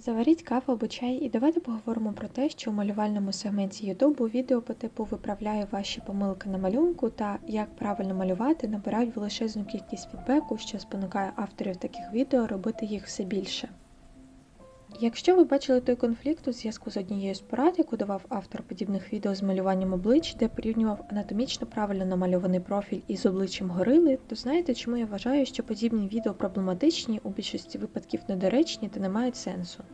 Заваріть каву або чай і давайте поговоримо про те, що у малювальному сегменті YouTube відео по типу виправляю ваші помилки на малюнку та як правильно малювати набирають величезну кількість фідбеку, що спонукає авторів таких відео робити їх все більше. Якщо ви бачили той конфлікт у зв'язку з однією з порад, яку давав автор подібних відео з малюванням облич, де порівнював анатомічно правильно намальований профіль із обличчям горили, то знаєте, чому я вважаю, що подібні відео проблематичні, у більшості випадків недоречні та не мають сенсу.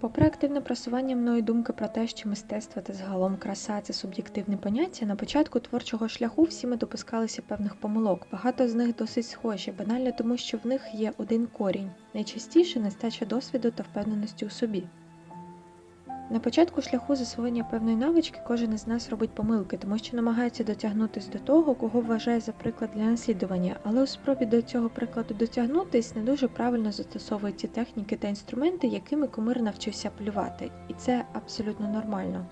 Попри активне просування мною думки про те, що мистецтво та загалом краса це суб'єктивне поняття, на початку творчого шляху всі ми допускалися певних помилок. Багато з них досить схожі, банально тому, що в них є один корінь, найчастіше нестача досвіду та впевненості у собі. На початку шляху засвоєння певної навички кожен із нас робить помилки, тому що намагається дотягнутися до того, кого вважає за приклад для наслідування, але у спробі до цього прикладу дотягнутись не дуже правильно застосовують ті техніки та інструменти, якими кумир навчився полювати, і це абсолютно нормально.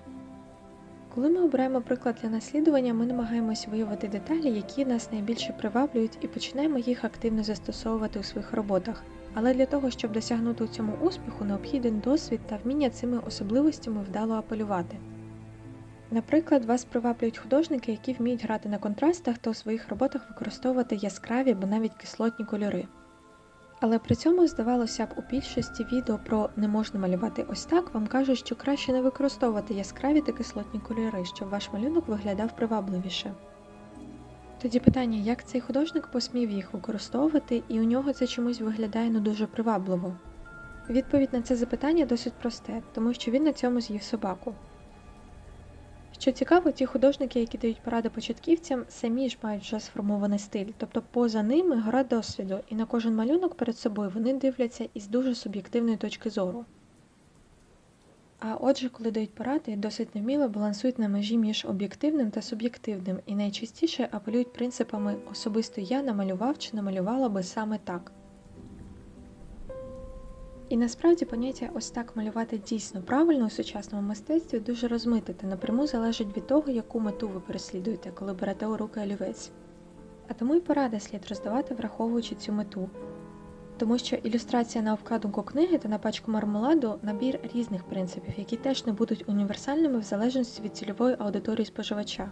Коли ми обираємо приклад для наслідування, ми намагаємось виявити деталі, які нас найбільше приваблюють, і починаємо їх активно застосовувати у своїх роботах. Але для того, щоб досягнути у цьому успіху, необхіден досвід та вміння цими особливостями вдало апелювати. Наприклад, вас приваблюють художники, які вміють грати на контрастах та у своїх роботах використовувати яскраві або навіть кислотні кольори. Але при цьому, здавалося б, у більшості відео про не можна малювати ось так, вам кажуть, що краще не використовувати яскраві та кислотні кольори, щоб ваш малюнок виглядав привабливіше. Тоді питання, як цей художник посмів їх використовувати, і у нього це чомусь виглядає не дуже привабливо. Відповідь на це запитання досить просте, тому що він на цьому з'їв собаку. Що цікаво, ті художники, які дають поради початківцям, самі ж мають вже сформований стиль, тобто поза ними гра досвіду, і на кожен малюнок перед собою вони дивляться із дуже суб'єктивної точки зору. А отже, коли дають поради, досить невміло балансують на межі між об'єктивним та суб'єктивним і найчастіше апелюють принципами особисто я намалював чи намалювала би саме так. І насправді поняття ось так малювати дійсно правильно у сучасному мистецтві дуже розмите та напряму залежить від того, яку мету ви переслідуєте, коли берете у руки олівець. А тому й поради слід роздавати, враховуючи цю мету. Тому що ілюстрація на обкладинку книги та на пачку мармеладу набір різних принципів, які теж не будуть універсальними в залежності від цільової аудиторії споживача.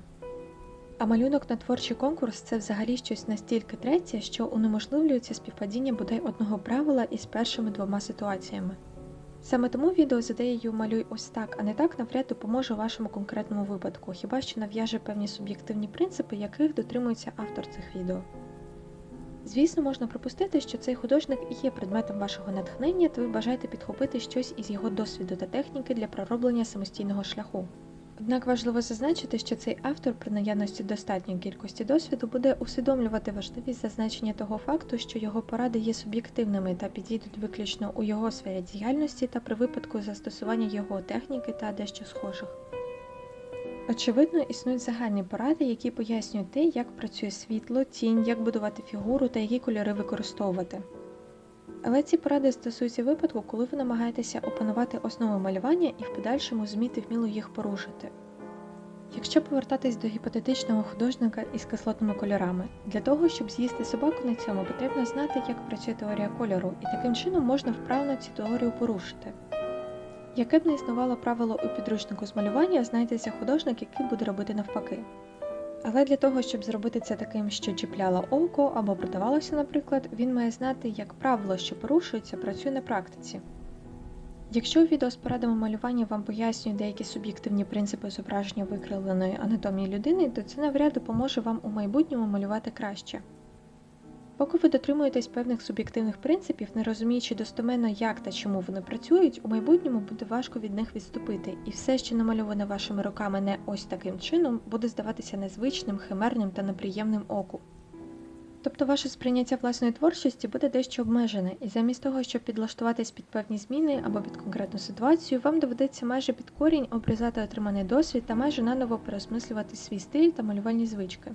А малюнок на творчий конкурс це взагалі щось настільки третє, що унеможливлюється співпадіння бодай одного правила із першими двома ситуаціями. Саме тому відео з ідеєю малюй ось так, а не так навряд допоможе вашому конкретному випадку, хіба що нав'яже певні суб'єктивні принципи, яких дотримується автор цих відео. Звісно, можна припустити, що цей художник і є предметом вашого натхнення, та ви бажаєте підхопити щось із його досвіду та техніки для пророблення самостійного шляху. Однак важливо зазначити, що цей автор при наявності достатньої кількості досвіду буде усвідомлювати важливість зазначення того факту, що його поради є суб'єктивними та підійдуть виключно у його сфері діяльності та при випадку застосування його техніки та дещо схожих. Очевидно, існують загальні поради, які пояснюють те, як працює світло, тінь, як будувати фігуру та які кольори використовувати. Але ці поради стосуються випадку, коли ви намагаєтеся опанувати основи малювання і в подальшому зміти вміло їх порушити. Якщо повертатись до гіпотетичного художника із кислотними кольорами, для того, щоб з'їсти собаку на цьому, потрібно знати, як працює теорія кольору, і таким чином можна вправно цю теорію порушити. Яке б не існувало правило у підручнику з малювання, знайдеться художник, який буде робити навпаки. Але для того, щоб зробити це таким, що чіпляло око або продавалося, наприклад, він має знати, як правило, що порушується, працює на практиці. Якщо відео з порадами малювання вам пояснюють деякі суб'єктивні принципи зображення викривленої анатомії людини, то це навряд допоможе вам у майбутньому малювати краще. Поки ви дотримуєтесь певних суб'єктивних принципів, не розуміючи достоменно, як та чому вони працюють, у майбутньому буде важко від них відступити, і все, що намальоване вашими руками не ось таким чином, буде здаватися незвичним, химерним та неприємним оку. Тобто ваше сприйняття власної творчості буде дещо обмежене, і замість того, щоб підлаштуватись під певні зміни або під конкретну ситуацію, вам доведеться майже під корінь обрізати отриманий досвід та майже наново переосмислювати свій стиль та малювальні звички.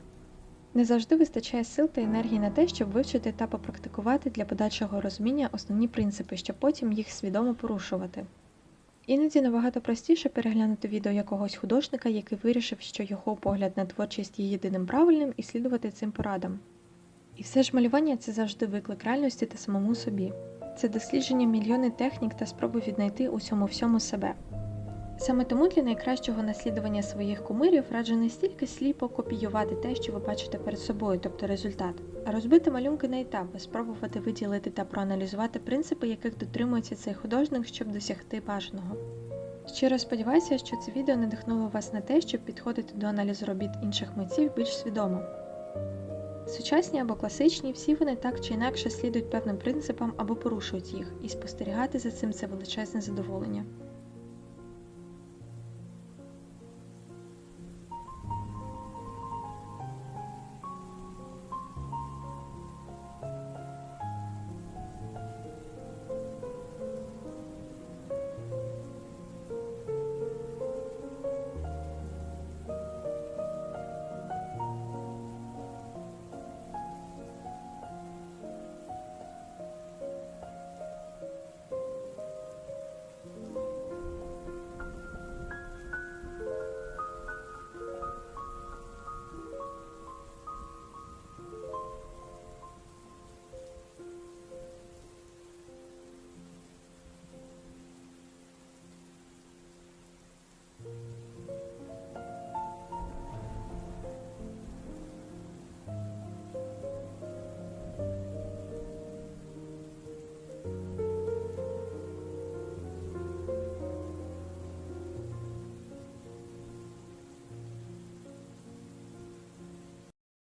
Не завжди вистачає сил та енергії на те, щоб вивчити та попрактикувати для подальшого розуміння основні принципи, щоб потім їх свідомо порушувати. Іноді набагато простіше переглянути відео якогось художника, який вирішив, що його погляд на творчість є єдиним правильним, і слідувати цим порадам. І все ж малювання це завжди виклик реальності та самому собі. це дослідження мільйони технік та спроби віднайти у цьому всьому себе. Саме тому для найкращого наслідування своїх кумирів раджу не стільки сліпо копіювати те, що ви бачите перед собою, тобто результат, а розбити малюнки на етапи, спробувати виділити та проаналізувати принципи, яких дотримується цей художник, щоб досягти бажаного. Щиро сподіваюся, що це відео надихнуло вас на те, щоб підходити до аналізу робіт інших митців більш свідомо. Сучасні або класичні, всі вони так чи інакше слідують певним принципам або порушують їх, і спостерігати за цим це величезне задоволення.